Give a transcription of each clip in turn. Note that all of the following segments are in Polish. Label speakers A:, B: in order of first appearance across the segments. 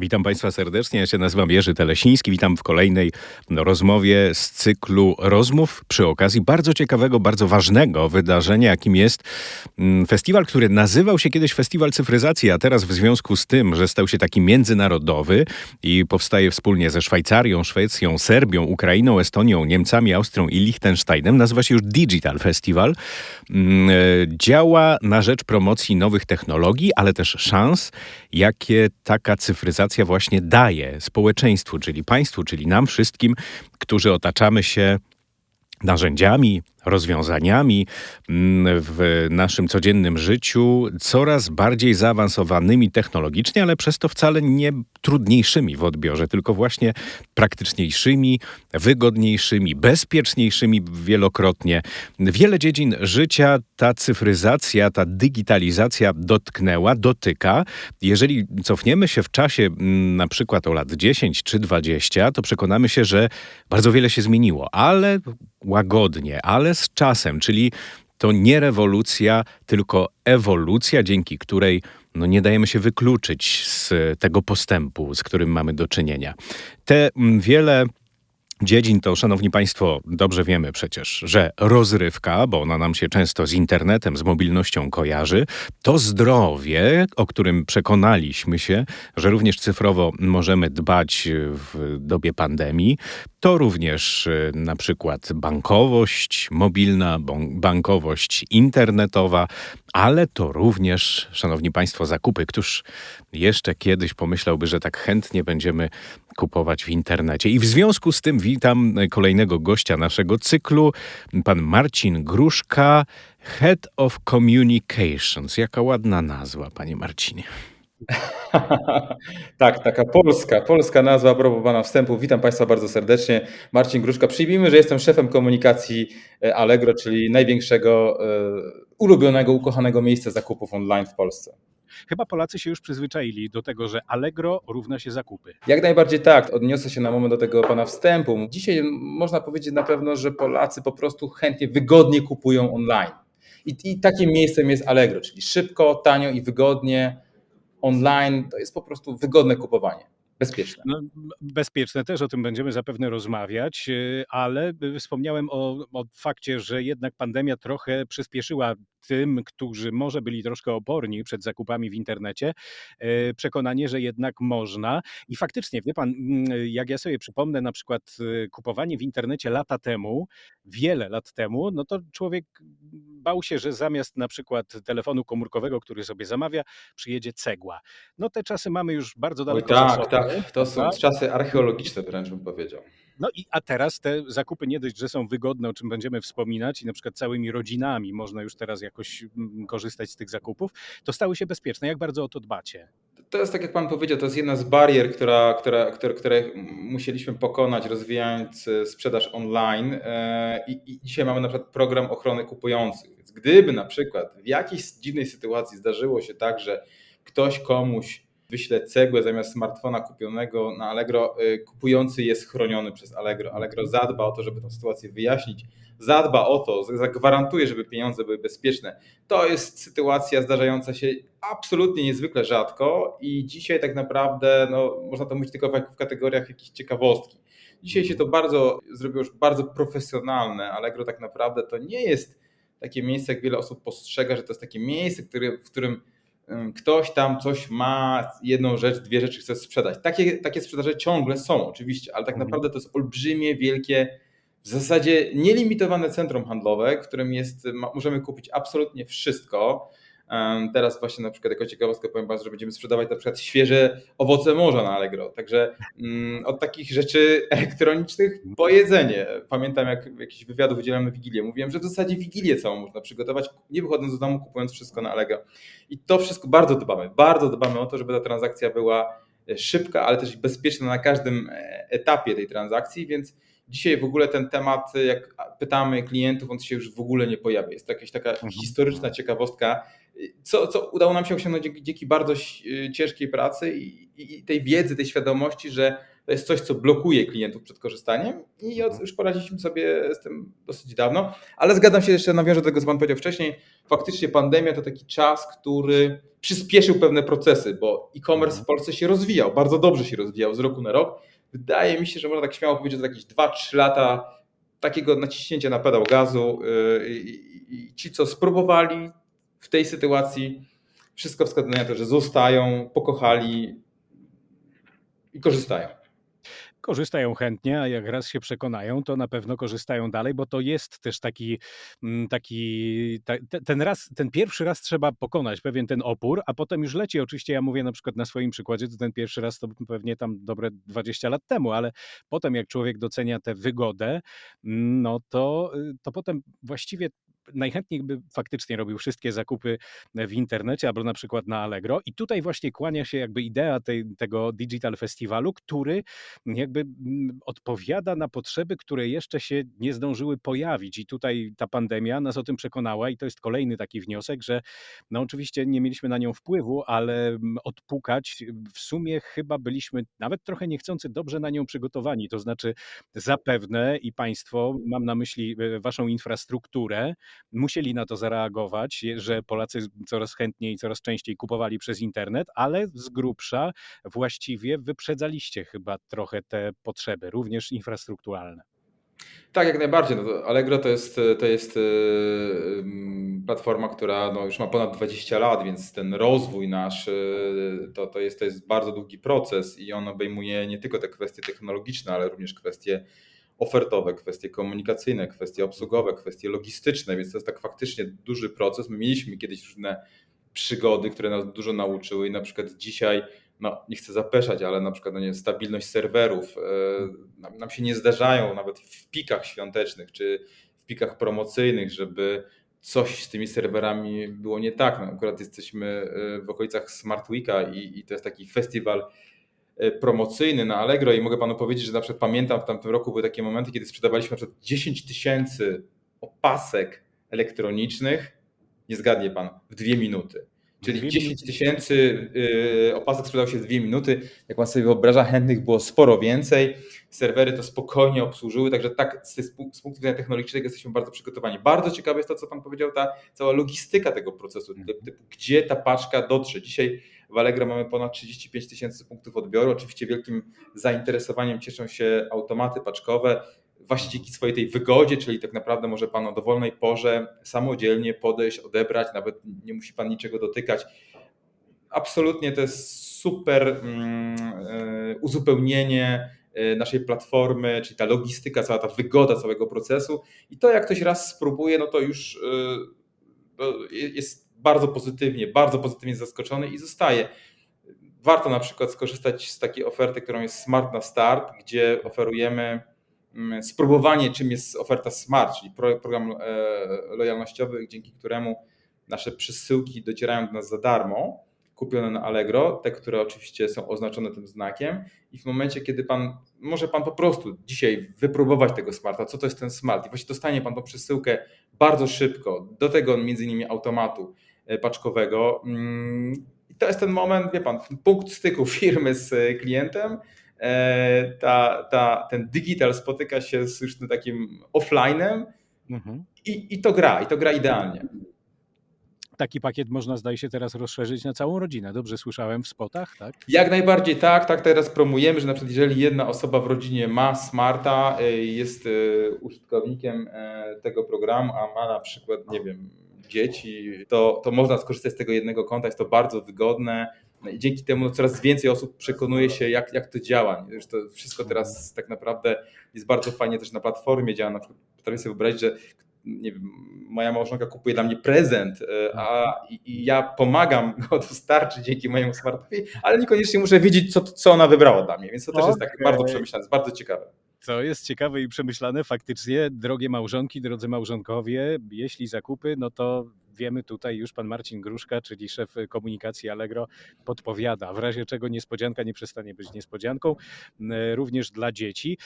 A: Witam Państwa serdecznie. Ja się nazywam Jerzy Telesiński. Witam w kolejnej no, rozmowie z cyklu rozmów przy okazji bardzo ciekawego, bardzo ważnego wydarzenia, jakim jest mm, festiwal, który nazywał się kiedyś Festiwal Cyfryzacji, a teraz w związku z tym, że stał się taki międzynarodowy i powstaje wspólnie ze Szwajcarią, Szwecją, Serbią, Ukrainą, Estonią, Niemcami, Austrią i Liechtensteinem, nazywa się już Digital Festival. Mm, e, działa na rzecz promocji nowych technologii, ale też szans, jakie taka cyfryzacja właśnie daje społeczeństwu, czyli państwu, czyli nam wszystkim, którzy otaczamy się narzędziami, rozwiązaniami mm, w naszym codziennym życiu, coraz bardziej zaawansowanymi technologicznie, ale przez to wcale nie trudniejszymi w odbiorze, tylko właśnie praktyczniejszymi, wygodniejszymi, bezpieczniejszymi wielokrotnie. Wiele dziedzin życia ta cyfryzacja, ta digitalizacja dotknęła, dotyka. Jeżeli cofniemy się w czasie mm, na przykład o lat 10 czy 20, to przekonamy się, że bardzo wiele się zmieniło, ale łagodnie, ale z czasem, czyli to nie rewolucja, tylko ewolucja, dzięki której no, nie dajemy się wykluczyć z tego postępu, z którym mamy do czynienia. Te mm, wiele dziedzin to, szanowni państwo, dobrze wiemy przecież, że rozrywka, bo ona nam się często z internetem, z mobilnością kojarzy, to zdrowie, o którym przekonaliśmy się, że również cyfrowo możemy dbać w dobie pandemii, to również y, na przykład bankowość mobilna, bankowość internetowa, ale to również, szanowni państwo, zakupy. Któż jeszcze kiedyś pomyślałby, że tak chętnie będziemy kupować w internecie? I w związku z tym witam kolejnego gościa naszego cyklu, pan Marcin Gruszka, Head of Communications. Jaka ładna nazwa, panie Marcinie.
B: Tak, taka polska, polska nazwa a propos pana wstępu. Witam państwa bardzo serdecznie. Marcin Gruszka. Przyjmijmy, że jestem szefem komunikacji e, Allegro, czyli największego, e, ulubionego, ukochanego miejsca zakupów online w Polsce.
A: Chyba Polacy się już przyzwyczaili do tego, że Allegro równa się zakupy.
B: Jak najbardziej tak. Odniosę się na moment do tego pana wstępu. Dzisiaj można powiedzieć na pewno, że Polacy po prostu chętnie, wygodnie kupują online. I, i takim miejscem jest Allegro, czyli szybko, tanio i wygodnie online to jest po prostu wygodne kupowanie. Bezpieczne. No,
A: bezpieczne też, o tym będziemy zapewne rozmawiać, y, ale y, wspomniałem o, o fakcie, że jednak pandemia trochę przyspieszyła tym, którzy może byli troszkę oporni przed zakupami w internecie, e, przekonanie, że jednak można. I faktycznie, wie pan, mm, jak ja sobie przypomnę na przykład kupowanie w internecie lata temu, wiele lat temu, no to człowiek bał się, że zamiast na przykład telefonu komórkowego, który sobie zamawia, przyjedzie cegła. No te czasy mamy już bardzo daleko.
B: Oj, tak, tak. To są czasy archeologiczne, wręcz bym powiedział.
A: No i a teraz te zakupy nie dość, że są wygodne, o czym będziemy wspominać i na przykład całymi rodzinami można już teraz jakoś mm, korzystać z tych zakupów, to stały się bezpieczne. Jak bardzo o to dbacie?
B: To jest tak jak Pan powiedział, to jest jedna z barier, która, która, które, które musieliśmy pokonać rozwijając e, sprzedaż online e, I, i dzisiaj mamy na przykład program ochrony kupujących. Więc gdyby na przykład w jakiejś dziwnej sytuacji zdarzyło się tak, że ktoś komuś wyśle cegłę zamiast smartfona kupionego na Allegro, y, kupujący jest chroniony przez Allegro. Allegro zadba o to, żeby tę sytuację wyjaśnić, zadba o to, zagwarantuje, żeby pieniądze były bezpieczne. To jest sytuacja zdarzająca się absolutnie niezwykle rzadko i dzisiaj tak naprawdę no, można to mówić tylko w kategoriach jakiejś ciekawostki. Dzisiaj się to bardzo zrobiło już bardzo profesjonalne. Allegro tak naprawdę to nie jest takie miejsce, jak wiele osób postrzega, że to jest takie miejsce, w którym ktoś tam coś ma, jedną rzecz, dwie rzeczy chce sprzedać. Takie, takie sprzedaże ciągle są oczywiście, ale tak mhm. naprawdę to jest olbrzymie, wielkie, w zasadzie nielimitowane centrum handlowe, w którym jest, możemy kupić absolutnie wszystko. Teraz właśnie na przykład jako ciekawostkę powiem Państwu, że będziemy sprzedawać na przykład świeże owoce morza na Allegro. Także mm, od takich rzeczy elektronicznych po jedzenie. Pamiętam jak w jakichś wywiadów udzielamy Wigilię. Mówiłem, że w zasadzie Wigilię całą można przygotować, nie wychodząc z domu, kupując wszystko na Allegro. I to wszystko bardzo dbamy. Bardzo dbamy o to, żeby ta transakcja była e, szybka, ale też bezpieczna na każdym e, etapie tej transakcji, więc Dzisiaj w ogóle ten temat, jak pytamy klientów, on się już w ogóle nie pojawia. Jest to jakaś taka mhm. historyczna ciekawostka co, co udało nam się osiągnąć dzięki, dzięki bardzo ciężkiej pracy i, i, tej wiedzy, tej świadomości, że to jest coś, co blokuje klientów przed korzystaniem i
A: Mhm.
B: już poradziliśmy sobie z tym dosyć dawno, ale zgadzam się, jeszcze nawiążę do tego, co Pan powiedział wcześniej, faktycznie pandemia to taki czas, który przyspieszył pewne procesy, bo e-commerce
A: Mhm.
B: w Polsce się rozwijał, bardzo dobrze się rozwijał z roku na rok. Wydaje mi się, że można tak śmiało powiedzieć, że to jakieś 2-3 lata takiego naciśnięcia na pedał gazu yy, i ci, co spróbowali w tej sytuacji, wszystko wskazuje na to, że zostają, pokochali i korzystają
A: korzystają chętnie, a jak raz się przekonają, to na pewno korzystają dalej, bo to jest też taki, mm, taki ta, ten raz, ten pierwszy raz trzeba pokonać pewien ten opór, a potem już leci. Oczywiście ja mówię na przykład na swoim przykładzie, to ten pierwszy raz to pewnie tam dobre 20 lat temu, ale potem jak człowiek docenia tę wygodę, mm, no to, y, to potem właściwie najchętniej by faktycznie robił wszystkie zakupy w internecie albo na przykład na Allegro. I tutaj właśnie kłania się jakby idea tej, tego Digital Festiwalu, który jakby mm, odpowiada na potrzeby, które jeszcze się nie zdążyły pojawić. I tutaj ta pandemia nas o tym przekonała, i to jest kolejny taki wniosek, że no oczywiście nie mieliśmy na nią wpływu, ale mm, odpukać w sumie chyba byliśmy nawet trochę niechcący dobrze na nią przygotowani. To znaczy, zapewne i Państwo, mam na myśli e, Waszą infrastrukturę, musieli na to zareagować, że Polacy coraz chętniej coraz częściej kupowali przez internet, ale z grubsza właściwie wyprzedzaliście chyba trochę te potrzeby, również infrastrukturalne.
B: Tak, jak najbardziej. No Allegro to jest, to jest yy, platforma, która no już ma ponad 20 lat, więc ten rozwój nasz yy, to, to, jest, to jest bardzo długi proces i on obejmuje nie tylko te kwestie technologiczne, ale również kwestie ofertowe, kwestie komunikacyjne, kwestie obsługowe, kwestie logistyczne, więc to jest tak faktycznie duży proces. My mieliśmy kiedyś różne przygody, które nas dużo nauczyły i na przykład dzisiaj, no nie chcę zapeszać, ale na przykład no nie, stabilność serwerów e, nam, się nie zdarzają nawet w pikach świątecznych czy w pikach promocyjnych, żeby coś z tymi serwerami było nie tak. No, akurat jesteśmy e, w okolicach Smart Weeka i, i to jest taki festiwal promocyjny na Allegro i mogę panu powiedzieć, że na przykład pamiętam w tamtym roku były takie momenty, kiedy sprzedawaliśmy na przykład 10 tysięcy opasek elektronicznych, nie zgadnie pan, w dwie minuty. Czyli 10 tysięcy y, opasek sprzedało się w dwie minuty. Jak pan sobie wyobraża, chętnych było sporo więcej. Serwery to spokojnie obsłużyły, także tak z punktu widzenia technologicznego jesteśmy bardzo przygotowani. Bardzo ciekawe jest to, co pan powiedział, ta cała logistyka tego procesu, typu, gdzie ta paczka dotrze. Dzisiaj w Allegro mamy ponad 35 tysięcy punktów odbioru. Oczywiście wielkim zainteresowaniem cieszą się automaty paczkowe. Właśnie dzięki swojej tej wygodzie, czyli tak naprawdę może Pan o dowolnej porze samodzielnie podejść, odebrać, nawet nie musi Pan niczego dotykać. Absolutnie to jest super mm, e, uzupełnienie e, naszej platformy, czyli ta logistyka, cała ta wygoda całego procesu. I to jak ktoś raz spróbuje, no to już e, jest bardzo pozytywnie, bardzo pozytywnie zaskoczony i zostaje. Warto na przykład skorzystać z takiej oferty, którą jest Smart na Start, gdzie oferujemy mm, spróbowanie, czym jest oferta Smart, czyli program e, lojalnościowy, dzięki któremu nasze przesyłki docierają do nas za darmo, kupione na Allegro, te, które oczywiście są oznaczone tym znakiem. I w momencie, kiedy pan, może pan po prostu dzisiaj wypróbować tego smarta, co to jest ten smart, i właśnie dostanie pan tą przesyłkę bardzo szybko, do tego między innymi automatu, paczkowego. Mm, I to jest ten moment, wie pan, punkt styku firmy z klientem. E, ta, ta, ten digital spotyka się z już takim offline'em mhm. i, i to gra, i to gra idealnie.
A: Taki pakiet można, zdaje się, teraz rozszerzyć na całą rodzinę. Dobrze słyszałem w spotach, tak?
B: Jak najbardziej tak, tak teraz promujemy, że na przykład jeżeli jedna osoba w rodzinie ma smarta, e, jest użytkownikiem tego programu, a ma na przykład, nie wiem, dzieci, to, to można skorzystać z tego jednego konta, jest to bardzo wygodne. No I dzięki temu coraz więcej osób przekonuje się, jak, jak to działa. Już to wszystko teraz tak naprawdę jest bardzo fajnie też na platformie działa. Na przykład potrafię sobie wyobrazić, że nie wiem, moja małżonka kupuje dla mnie prezent, e, a i, ja pomagam go dostarczyć dzięki mojemu smartfonowi, ale niekoniecznie muszę wiedzieć, co, co ona wybrała dla mnie, więc to też okay. jest tak bardzo przemyślane, jest bardzo ciekawe.
A: Co jest ciekawe i przemyślane, faktycznie, drogie małżonki, drodzy małżonkowie, jeśli zakupy, no to wiemy tutaj już pan Marcin Gruszka, czyli szef komunikacji Allegro, podpowiada. W razie czego niespodzianka nie przestanie być niespodzianką, również dla dzieci.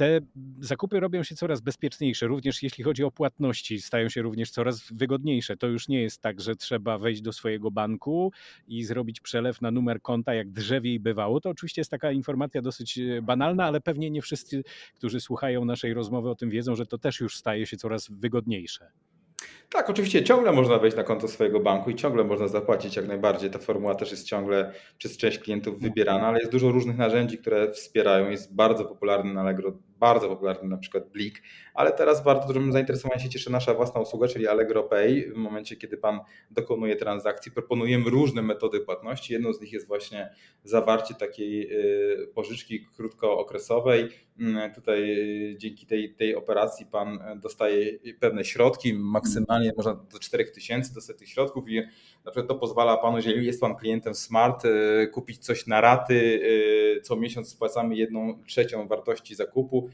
A: Te zakupy robią się coraz bezpieczniejsze, również jeśli chodzi o płatności, stają się również coraz wygodniejsze. To już nie jest tak, że trzeba wejść do swojego banku i zrobić przelew na numer konta, jak drzewiej bywało. To oczywiście jest taka informacja dosyć e, banalna, ale pewnie nie wszyscy, którzy słuchają naszej rozmowy o tym wiedzą, że to też już staje się coraz wygodniejsze.
B: Tak, oczywiście ciągle można wejść na konto swojego banku i ciągle można zapłacić jak najbardziej. Ta formuła też jest ciągle przez część klientów wybierana, ale jest dużo różnych narzędzi, które wspierają. Jest bardzo popularny na Allegro, bardzo popularny na przykład Blik, ale teraz bardzo dużym zainteresowaniem się cieszy nasza własna usługa, czyli Allegro Pay. W momencie, kiedy Pan dokonuje transakcji, proponujemy różne metody płatności. Jedną z nich jest właśnie zawarcie takiej y, pożyczki krótkookresowej. Mm, Tutaj y, dzięki tej, tej operacji Pan dostaje pewne środki, maksymalnie można do 4000 dostać tych środków i na przykład to pozwala Panu, jeżeli jest Pan klientem Smart, y, kupić coś na raty, co miesiąc spłacamy jedną trzecią wartości zakupu.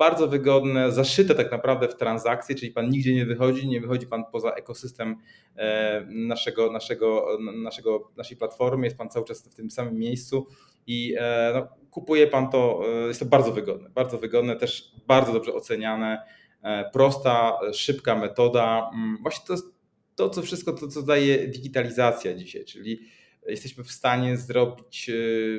B: Bardzo wygodne, zaszyte tak naprawdę w transakcje, czyli Pan nigdzie nie wychodzi, nie wychodzi Pan poza ekosystem e, naszego, naszego, naszego, naszej platformy, jest Pan cały czas w tym samym miejscu i e, no, kupuje Pan to, e, jest to bardzo wygodne, bardzo wygodne, też bardzo dobrze oceniane, prosta, szybka metoda. Mm, Właśnie to jest to, co wszystko, to co daje digitalizacja dzisiaj, czyli jesteśmy w stanie zrobić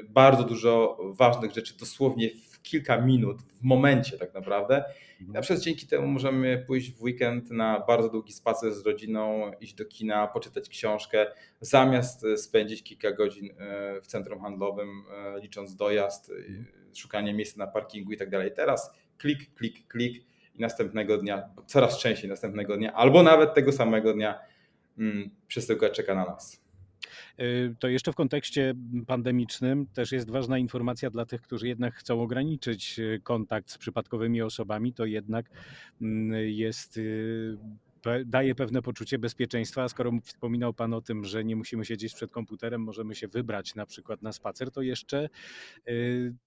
B: bardzo dużo ważnych rzeczy dosłownie w kilka minut, w momencie tak naprawdę. I na przykład dzięki temu możemy pójść w weekend na bardzo długi spacer z rodziną, iść do kina, poczytać książkę, zamiast e, spędzić kilka godzin e, w centrum handlowym, e, licząc dojazd, e, szukanie miejsca na parkingu i tak dalej. Teraz klik, klik, klik i następnego dnia, coraz częściej następnego dnia, albo nawet tego samego dnia mm, przesyłka czeka na nas.
A: Y, To jeszcze w kontekście pandemicznym też jest ważna informacja dla tych, którzy jednak chcą ograniczyć y, kontakt z przypadkowymi osobami, to jednak mm, jest y, daje pewne poczucie bezpieczeństwa. Skoro wspominał Pan o tym, że nie musimy siedzieć przed komputerem, możemy się wybrać na przykład na spacer, to jeszcze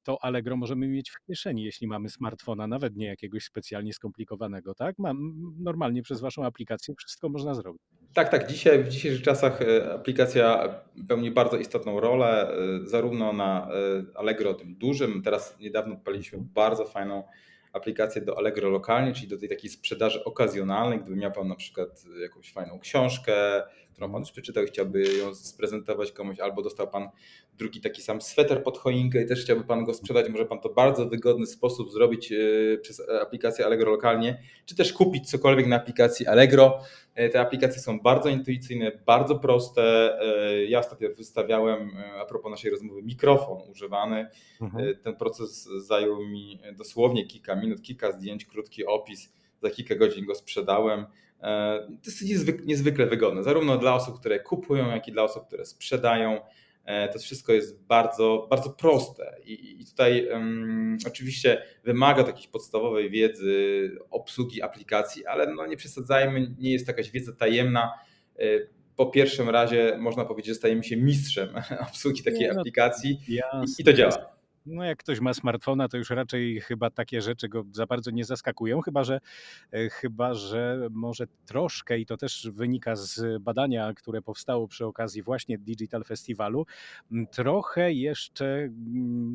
A: to Allegro możemy mieć w kieszeni, jeśli mamy smartfona, nawet nie jakiegoś specjalnie skomplikowanego, tak? Mam normalnie przez Waszą aplikację wszystko można zrobić.
B: Tak, tak. Dzisiaj, w dzisiejszych czasach e, aplikacja pełni bardzo istotną rolę, e, zarówno na e, Allegro tym dużym. Teraz niedawno odpaliliśmy bardzo fajną aplikację do Allegro lokalnie, czyli do tej takiej sprzedaży okazjonalnej, gdyby miał Pan na przykład jakąś fajną książkę, którą Pan już przeczytał i chciałby ją sprezentować komuś, albo dostał Pan drugi taki sam sweter pod choinkę i też chciałby Pan go sprzedać, może Pan to bardzo wygodny sposób zrobić e, przez aplikację Allegro lokalnie, czy też kupić cokolwiek na aplikacji Allegro. E, Te aplikacje są bardzo intuicyjne, bardzo proste. E, Ja ostatnio wystawiałem, e, a propos naszej rozmowy, mikrofon używany.
A: Mhm.
B: E, Ten proces zajął mi dosłownie kilka minut, kilka zdjęć, krótki opis. Za kilka godzin go sprzedałem. E, To jest niezwyk- niezwykle wygodne, zarówno dla osób, które kupują, jak i dla osób, które sprzedają. E, To wszystko jest bardzo, bardzo proste i, i tutaj um, oczywiście wymaga to jakiejś podstawowej wiedzy obsługi aplikacji, ale no nie przesadzajmy, nie jest to jakaś wiedza tajemna. E, Po pierwszym razie można powiedzieć, że stajemy się mistrzem obsługi takiej
A: Nie, no,
B: aplikacji i, i
A: Jasne,
B: to
A: jasne.
B: działa.
A: No jak ktoś ma smartfona, to już raczej chyba takie rzeczy go za bardzo nie zaskakują, chyba że, e, chyba że może troszkę, i to też wynika z badania, które powstało przy okazji właśnie Digital Festiwalu, trochę jeszcze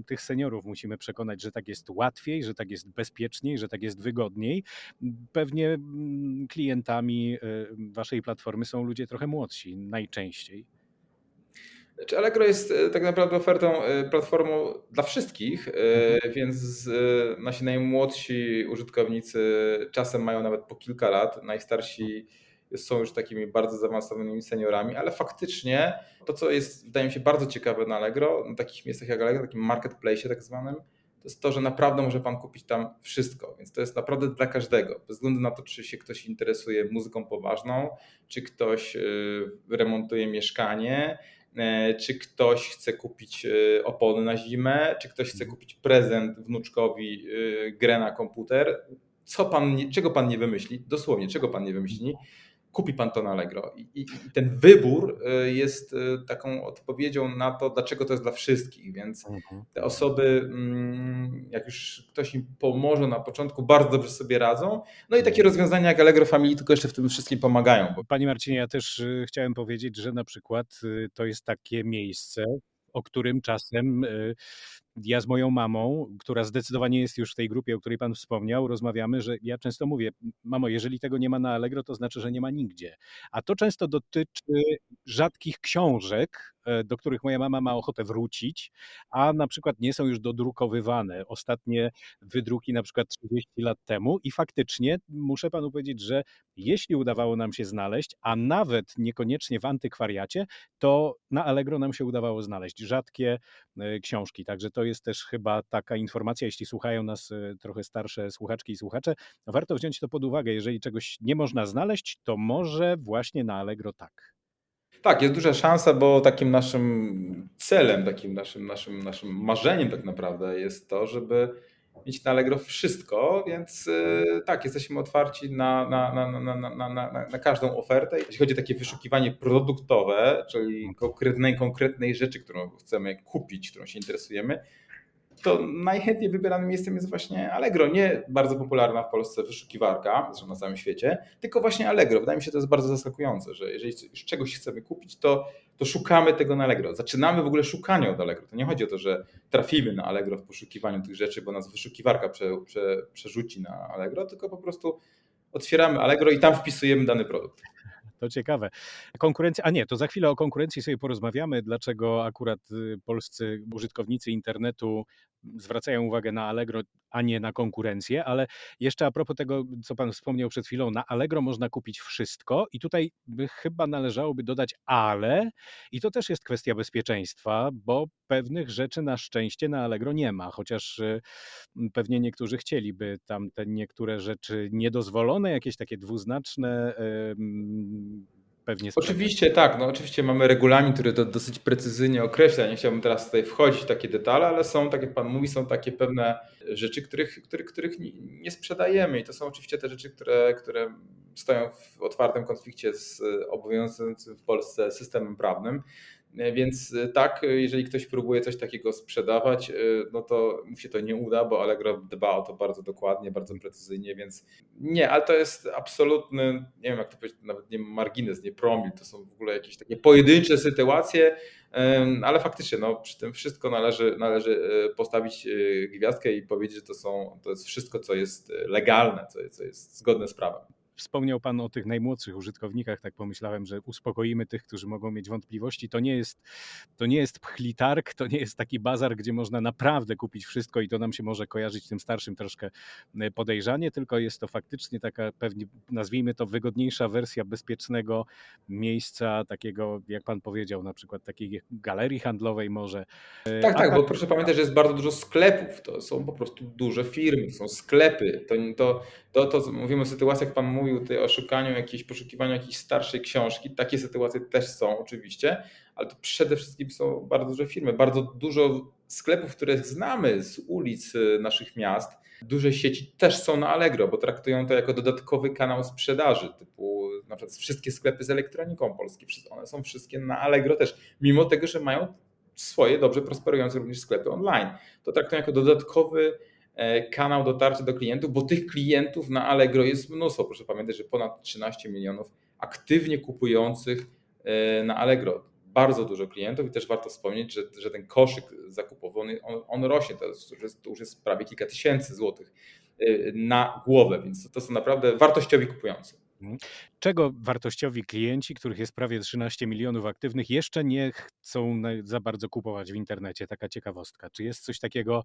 A: tych seniorów musimy przekonać, że tak jest łatwiej, że tak jest bezpieczniej, że tak jest wygodniej. Pewnie klientami e, waszej platformy są ludzie trochę młodsi najczęściej.
B: Czy Allegro jest e, tak naprawdę ofertą, e, platformą dla wszystkich, e,
A: Mhm.
B: więc nasi najmłodsi użytkownicy czasem mają nawet po kilka lat, najstarsi są już takimi bardzo zaawansowanymi seniorami, ale faktycznie to, co jest, wydaje mi się, bardzo ciekawe na Allegro, na takich miejscach jak Allegro, takim marketplace tak zwanym, to jest to, że naprawdę może Pan kupić tam wszystko, więc to jest naprawdę dla każdego, bez względu na to, czy się ktoś interesuje muzyką poważną, czy ktoś remontuje mieszkanie, czy ktoś chce kupić e, opony na zimę, czy ktoś chce kupić prezent wnuczkowi, e, grę na komputer. Co pan, nie- czego pan nie wymyśli, dosłownie, czego pan nie wymyśli, kupi pan to na Allegro. I, i, i ten wybór e, jest e, taką odpowiedzią na to, dlaczego to jest dla wszystkich, więc
A: Mhm.
B: te osoby, mm, jak już ktoś im pomoże na początku, bardzo dobrze sobie radzą. No i takie rozwiązania jak Allegro Family tylko jeszcze w tym wszystkim pomagają, bo
A: Panie Marcinie, ja też y, chciałem powiedzieć, że na przykład y, to jest takie miejsce, o którym czasem y, Ja z moją mamą, która zdecydowanie jest już w tej grupie, o której pan wspomniał, rozmawiamy, że ja często mówię: „Mamo, jeżeli tego nie ma na Allegro, to znaczy, że nie ma nigdzie”. A to często dotyczy rzadkich książek, e, do których moja mama ma ochotę wrócić, a na przykład nie są już dodrukowywane. Ostatnie wydruki na przykład 30 lat temu i faktycznie muszę panu powiedzieć, że jeśli udawało nam się znaleźć, a nawet niekoniecznie w antykwariacie, to na Allegro nam się udawało znaleźć rzadkie, e, książki. Także to jest też chyba taka informacja, jeśli słuchają nas, e, trochę starsze słuchaczki i słuchacze, warto wziąć to pod uwagę. Jeżeli czegoś nie można znaleźć, to może właśnie na Allegro tak.
B: Tak, jest duża szansa, bo takim naszym celem, takim naszym naszym naszym marzeniem tak naprawdę jest to, żeby mieć na Allegro wszystko, więc y, tak, jesteśmy otwarci na, na, na, na, na, na, każdą ofertę. Jeśli chodzi o takie wyszukiwanie produktowe, czyli mhm. konkretnej, konkretnej rzeczy, którą chcemy kupić, którą się interesujemy, to najchętniej wybieranym miejscem jest właśnie Allegro. Nie bardzo popularna w Polsce wyszukiwarka, zresztą na całym świecie, tylko właśnie Allegro. Wydaje mi się, to jest bardzo zaskakujące, że jeżeli już czegoś chcemy kupić, to to szukamy tego na Allegro. Zaczynamy w ogóle szukanie od Allegro. To nie chodzi o to, że trafimy na Allegro w poszukiwaniu tych rzeczy, bo nas wyszukiwarka prze prze przerzuci na Allegro, tylko po prostu otwieramy Allegro i tam wpisujemy dany produkt.
A: To ciekawe. Konkurencja a nie, to za chwilę o konkurencji sobie porozmawiamy, dlaczego akurat, y, polscy użytkownicy internetu zwracają uwagę na Allegro, a nie na konkurencję, ale jeszcze a propos tego, co pan wspomniał przed chwilą, na Allegro można kupić wszystko i tutaj chyba należałoby dodać ale i to też jest kwestia bezpieczeństwa, bo pewnych rzeczy na szczęście na Allegro nie ma, chociaż, y, pewnie niektórzy chcieliby tam te niektóre rzeczy niedozwolone, jakieś takie dwuznaczne, pewnie.
B: Oczywiście tak, no oczywiście mamy regulamin, który to dosyć precyzyjnie określa. Nie chciałbym teraz tutaj wchodzić w takie detale, ale są, tak jak pan mówi, są takie pewne rzeczy, których których których nie sprzedajemy i to są oczywiście te rzeczy, które które stoją w otwartym konflikcie z obowiązującym w Polsce systemem prawnym. Więc tak, jeżeli ktoś próbuje coś takiego sprzedawać, no to mu się to nie uda, bo Allegro dba o to bardzo dokładnie, bardzo precyzyjnie, więc nie, ale to jest absolutny, nie wiem jak to powiedzieć, nawet nie margines, nie promil, to są w ogóle jakieś takie pojedyncze sytuacje, ale faktycznie no, przy tym wszystko należy należy, postawić, gwiazdkę i powiedzieć, że to są to jest wszystko, co jest legalne, co co jest zgodne z prawem.
A: Wspomniał pan o tych najmłodszych użytkownikach, tak pomyślałem, że uspokoimy tych, którzy mogą mieć wątpliwości. To nie jest to nie jest pchlitarg, to nie jest taki bazar, gdzie można naprawdę kupić wszystko i to nam się może kojarzyć tym starszym troszkę, podejrzanie, tylko jest to faktycznie taka pewnie, nazwijmy to wygodniejsza wersja bezpiecznego miejsca, takiego jak pan powiedział, na przykład takiej galerii handlowej może.
B: Tak,
A: A
B: tak,
A: tak
B: bo proszę pamiętać, że jest bardzo dużo sklepów. To są po prostu duże firmy, są sklepy. To to to to mówimy o sytuacjach, pan mówił tutaj o szukaniu jakiejś, poszukiwaniu jakiejś starszej książki. Takie sytuacje też są oczywiście, ale to przede wszystkim są bardzo duże firmy. Bardzo dużo sklepów, które znamy z ulic naszych miast, duże sieci też są na Allegro, bo traktują to jako dodatkowy kanał sprzedaży, typu na przykład wszystkie sklepy z elektroniką Polski, one są wszystkie na Allegro też, mimo tego, że mają swoje dobrze prosperujące również sklepy online. To traktują jako dodatkowy, kanał dotarcia do klientów, bo tych klientów na Allegro jest mnóstwo. Proszę pamiętać, że ponad 13 milionów aktywnie kupujących na Allegro. Bardzo dużo klientów i też warto wspomnieć, że że ten koszyk zakupowy on on rośnie. To jest to już jest prawie kilka tysięcy złotych, na głowę, więc to są naprawdę wartościowi kupujący.
A: Mhm. Czego wartościowi klienci, których jest prawie 13 milionów aktywnych, jeszcze nie chcą za bardzo kupować w internecie? Taka ciekawostka. Czy jest coś takiego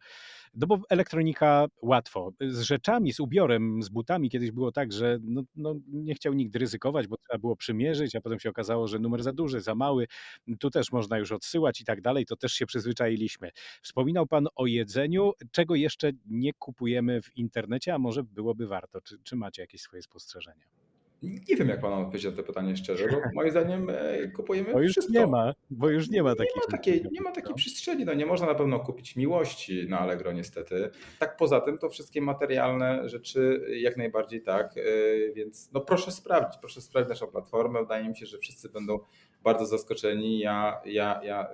A: no bo elektronika łatwo. Z rzeczami, z ubiorem, z butami kiedyś było tak, że no no nie chciał nikt ryzykować, bo trzeba było przymierzyć, a potem się okazało, że numer za duży, za mały. Tu też można już odsyłać i tak dalej, to też się przyzwyczailiśmy. Wspominał pan o jedzeniu. Czego jeszcze nie kupujemy w internecie, a może byłoby warto? Czy czy macie jakieś swoje spostrzeżenia?
B: Nie wiem, jak pan mam odpowiedzieć na to pytanie szczerze, bo moim zdaniem, kupujemy
A: Bo już nie
B: wszystko.
A: ma, bo już nie ma
B: Nie
A: takich
B: ma takiej nie ma takiej przestrzeni, no nie można na pewno kupić miłości na Allegro niestety. Tak poza tym to wszystkie materialne rzeczy jak najbardziej tak, więc no proszę sprawdzić, proszę sprawdzić naszą platformę. Wydaje mi się, że wszyscy będą bardzo zaskoczeni. Ja ja ja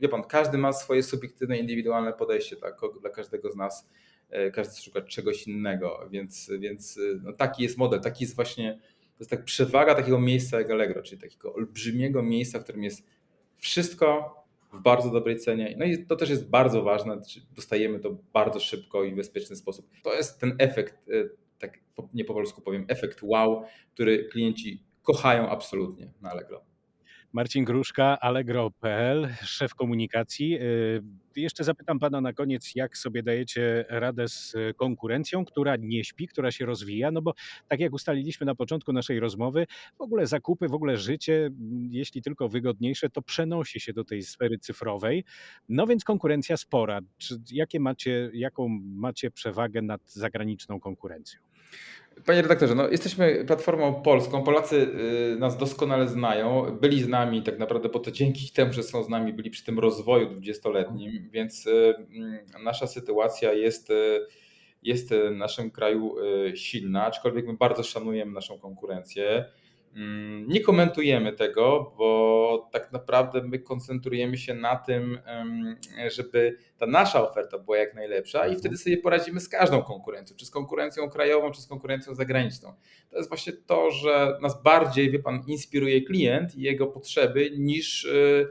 B: wie pan, każdy ma swoje subiektywne, indywidualne podejście dla ko dla każdego z nas. Każdy szuka czegoś innego, więc więc no taki jest model, taki jest właśnie jest tak przewaga takiego miejsca jak Allegro, czyli takiego olbrzymiego miejsca, w którym jest wszystko w bardzo dobrej cenie. No i to też jest bardzo ważne, dostajemy to bardzo szybko i w bezpieczny sposób. To jest ten efekt, y, tak nie po polsku powiem, efekt wow, który klienci kochają absolutnie na Allegro.
A: Marcin Gruszka, Allegro.pl, szef komunikacji. Y, Jeszcze zapytam pana na koniec, jak sobie dajecie radę z konkurencją, która nie śpi, która się rozwija, no bo tak jak ustaliliśmy na początku naszej rozmowy, w ogóle zakupy, w ogóle życie, jeśli tylko wygodniejsze, to przenosi się do tej sfery cyfrowej. No więc konkurencja spora. Czy jakie macie, jaką macie przewagę nad zagraniczną konkurencją?
B: Panie redaktorze, no jesteśmy platformą polską. Polacy y, nas doskonale znają. Byli z nami tak naprawdę, bo to dzięki temu, że są z nami, byli przy tym rozwoju dwudziestoletnim, więc y, mm, nasza sytuacja jest, y, jest w naszym kraju silna, aczkolwiek my bardzo szanujemy naszą konkurencję. Mm, Nie komentujemy tego, bo tak naprawdę my koncentrujemy się na tym, żeby ta nasza oferta była jak najlepsza i wtedy sobie poradzimy z każdą konkurencją, czy z konkurencją krajową, czy z konkurencją zagraniczną. To jest właśnie to, że nas bardziej, wie pan, inspiruje klient i jego potrzeby niż y,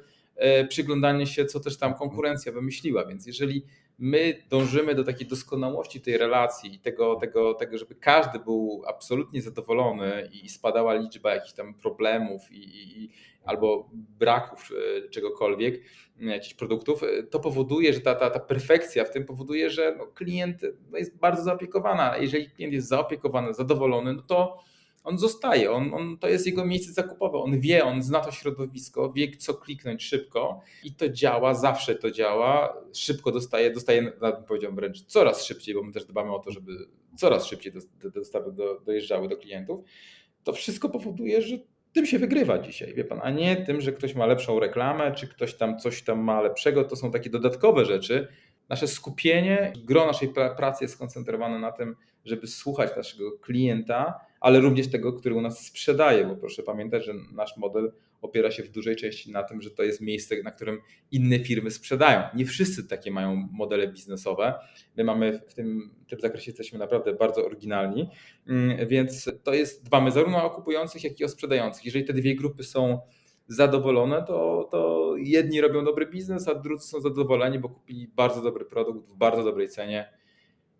B: y, przyglądanie się, co też tam konkurencja wymyśliła. Więc jeżeli my dążymy do takiej doskonałości tej relacji i tego, tego, tego, żeby każdy był absolutnie zadowolony i spadała liczba jakichś tam problemów i, i, i albo braków y, czegokolwiek, y, jakichś produktów, y, to powoduje, że ta, ta, ta perfekcja w tym powoduje, że no, klient jest bardzo zaopiekowany. A Jeżeli klient jest zaopiekowany, zadowolony, no to on zostaje, on, on, to jest jego miejsce zakupowe, on wie, on zna to środowisko, wie co kliknąć szybko i to działa, zawsze to działa, szybko dostaje, dostaje, nawet bym powiedział wręcz coraz szybciej, bo my też dbamy o to, żeby coraz szybciej dostawy do, dojeżdżały do klientów. To wszystko powoduje, że tym się wygrywa dzisiaj, wie pan, a nie tym, że ktoś ma lepszą reklamę, czy ktoś tam coś tam ma lepszego, to są takie dodatkowe rzeczy. Nasze skupienie, gro naszej pra- pracy jest skoncentrowane na tym, żeby słuchać naszego klienta, ale również tego, który u nas sprzedaje, bo proszę pamiętać, że nasz model opiera się w dużej części na tym, że to jest miejsce, na którym inne firmy sprzedają. Nie wszyscy takie mają modele biznesowe. My mamy w tym, w tym zakresie jesteśmy naprawdę bardzo oryginalni, Mm, więc to jest, dbamy zarówno o kupujących, jak i o sprzedających. Jeżeli te dwie grupy są zadowolone, to, to jedni robią dobry biznes, a drudzy są zadowoleni, bo kupili bardzo dobry produkt w bardzo dobrej cenie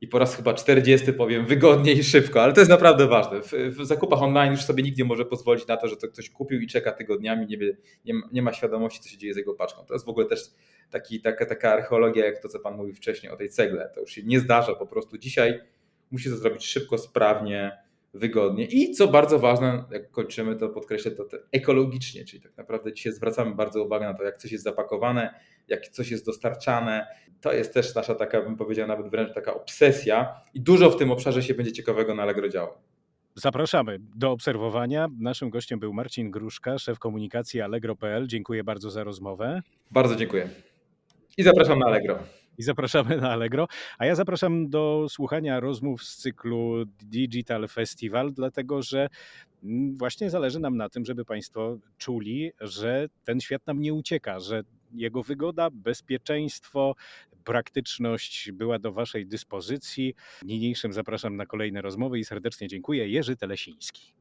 B: i po raz chyba 40 powiem wygodnie i szybko, ale to jest naprawdę ważne. W, w zakupach online już sobie nikt nie może pozwolić na to, że to ktoś kupił i czeka tygodniami, nie, wie, nie, nie ma świadomości, co się dzieje z jego paczką. To jest w ogóle też taki, taka, taka archeologia, jak to, co Pan mówił wcześniej o tej cegle. To już się nie zdarza po prostu. Dzisiaj musi to zrobić szybko, sprawnie, wygodnie i co bardzo ważne, jak kończymy, to podkreślę to, to ekologicznie, czyli tak naprawdę dzisiaj zwracamy bardzo uwagę na to, jak coś jest zapakowane, jak coś jest dostarczane. To jest też nasza taka, bym powiedział, nawet wręcz taka obsesja i dużo w tym obszarze się będzie ciekawego na Allegro działo.
A: Zapraszamy do obserwowania. Naszym gościem był Marcin Gruszka, szef komunikacji Allegro.pl. Dziękuję bardzo za rozmowę.
B: Bardzo dziękuję. I zapraszam na Allegro.
A: I zapraszamy na Allegro. A ja zapraszam do słuchania rozmów z cyklu Digital Festival, dlatego że mm, właśnie zależy nam na tym, żeby Państwo czuli, że ten świat nam nie ucieka, że jego wygoda, bezpieczeństwo, praktyczność była do Waszej dyspozycji. Niniejszym zapraszam na kolejne rozmowy i serdecznie dziękuję. Jerzy Telesiński.